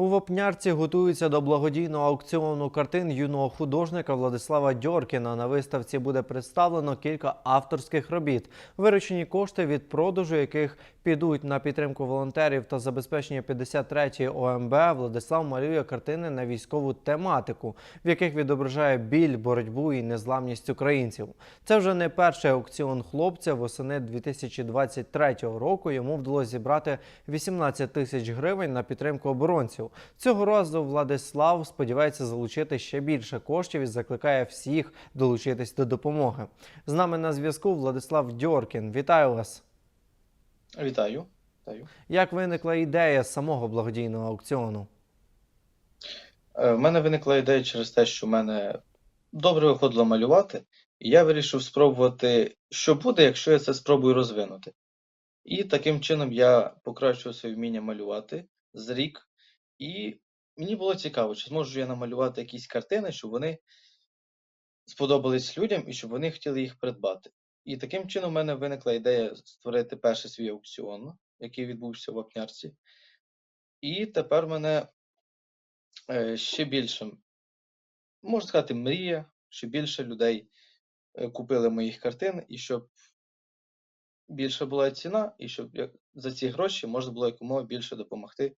У Вопнярці готуються до благодійного аукціону картин юного художника Владислава Дьоркіна. На виставці буде представлено кілька авторських робіт. Виручені кошти від продажу яких підуть на підтримку волонтерів та забезпечення 53-ї ОМБ. Владислав малює картини на військову тематику, в яких відображає біль, боротьбу і незламність українців. Це вже не перший аукціон хлопця. Восени 2023 року йому вдалося зібрати 18 тисяч гривень на підтримку оборонців. Цього разу Владислав сподівається залучити ще більше коштів і закликає всіх долучитись до допомоги. З нами на зв'язку Владислав Дьоркін. Вітаю вас! Вітаю. Вітаю. Як виникла ідея самого благодійного аукціону? Е, В мене виникла ідея через те, що в мене добре виходило малювати, і я вирішив спробувати, що буде, якщо я це спробую розвинути. І таким чином я покращував своє вміння малювати з рік, і мені було цікаво, чи зможу я намалювати якісь картини, щоб вони сподобались людям і щоб вони хотіли їх придбати. І таким чином в мене виникла ідея створити перший свій аукціон, який відбувся в Вапнярці. І тепер мене е, ще більше, можна сказати, мрія, щоб більше людей е, купили моїх картин, і щоб більша була ціна, і щоб за ці гроші можна було якомога більше допомогти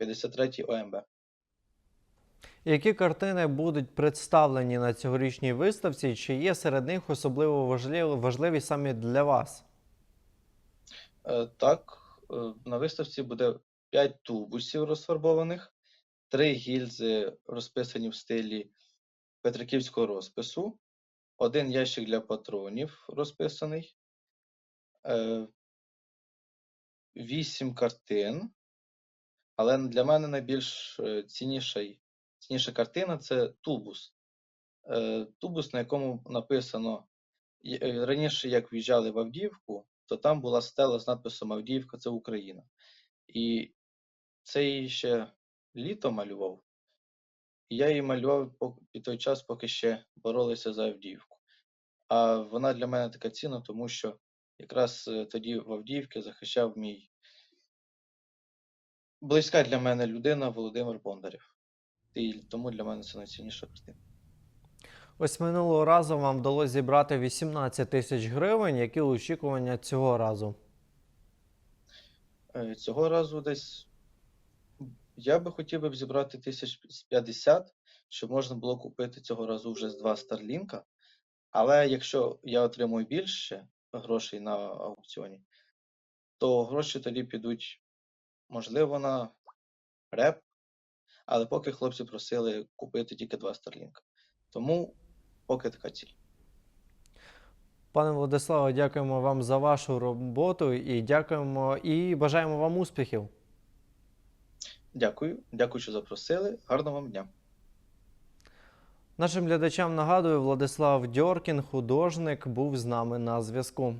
53-й ОМБ. Які картини будуть представлені на цьогорічній виставці? Чи є серед них особливо важливі, важливі саме для вас? Е, Так, е, на виставці буде 5 тубусів розфарбованих, 3 гільзи розписані в стилі петриківського розпису, один ящик для патронів розписаний, 8 картин. Але для мене найбільш е, цінніша картина це тубус. Е, Тубус, на якому написано е, раніше, як в'їжджали в Авдіївку, то там була стела з надписом Авдіївка це Україна. І це її ще літо малював. І я її малював під той час, поки ще боролися за Авдіївку. А вона для мене така цінна, тому що якраз тоді в Авдіївці захищав мій близька для мене людина Володимир Бондарєв. І тому для мене це найцінніша картина. Ось минулого разу вам вдалося зібрати 18 тисяч гривень. Які очікування цього разу? Е, Цього разу десь я би хотів би зібрати тисяч з 50, щоб можна було купити цього разу вже з два Старлінка. Але якщо я отримую більше грошей на аукціоні, то гроші тоді підуть, можливо, на реп, але поки хлопці просили купити тільки два Старлінка. Тому поки така ціль. Пане Владиславе, дякуємо вам за вашу роботу і дякуємо і бажаємо вам успіхів. Дякую, дякую, що запросили. Гарного вам дня. Нашим глядачам нагадую, Владислав Дьоркін, художник, був з нами на зв'язку.